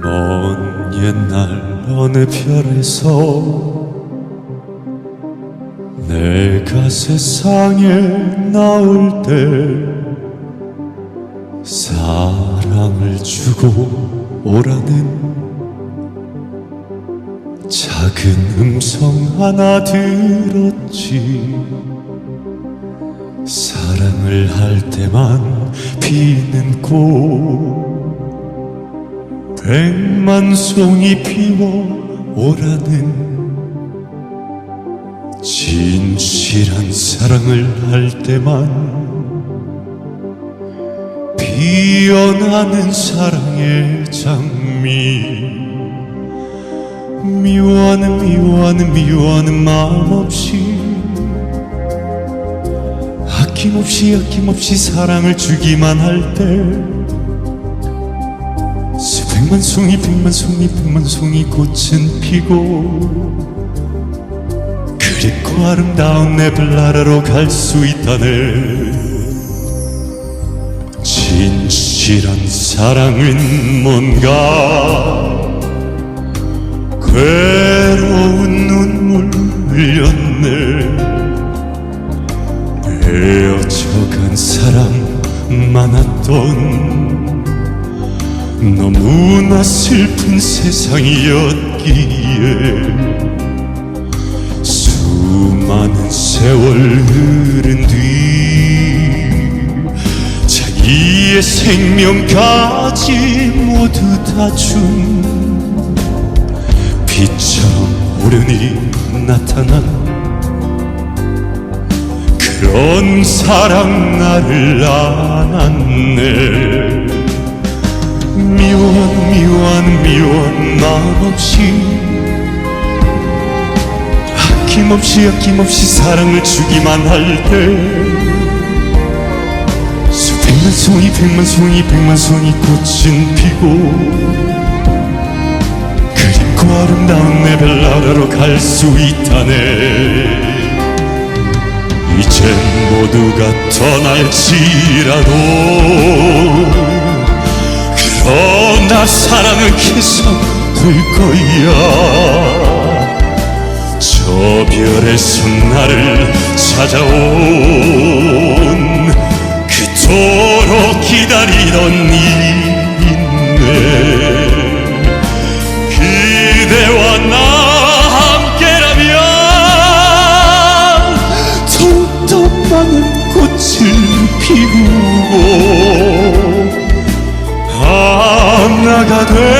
먼 옛날 어느 별에서 내가 세상에 나올 때 주고 오라는 작은 음성 하나 들었지. 사랑을 할 때만 피는 꽃 백만 송이 피워 오라는 진실한 사랑을 할 때만 피어나는 사랑의 장미. 미워하는 미워하는 미워하는 마음 없이 아낌없이 아낌없이 사랑을 주기만 할 때 수백만 송이 백만 송이 백만 송이 꽃은 피고 그립고 아름다운 내 별나라로 갈 수 있다네 진실한 사랑은 뭔가? 괴로운 눈물 흘렸네. 헤어져간 사람 많았던 너무나 슬픈 세상이었기에 수많은 세월 흐른 뒤 생명까지 모두 다 준 빛처럼 오련히 나타난 그런 사랑 나를 안았네. 미워한 미워한 미워한 마음 없이 아낌없이 아낌없이 사랑을 주기만 할때수 백만 송이 백만 송이 백만 송이 꽃은 피고 그립고 아름다운 내 별나라로 갈 수 있다네. 이젠 모두가 떠날지라도 그러나 사랑은 계속 될 거야. 저 별에서 나를 찾아온 그토 록 기다리던 이인네 그대와 나 함께라면 더욱더 많은 꽃을 피우고 하나가 된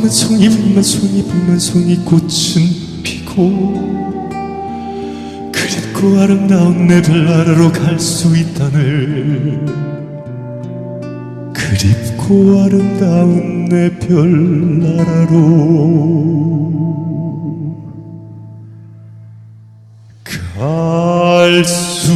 만 송이 백만 송이 백만 송이 꽃은 피고 그립고 아름다운 내 별나라로 갈 수 있다네 그립고 아름다운 내 별 나라로. 갈 수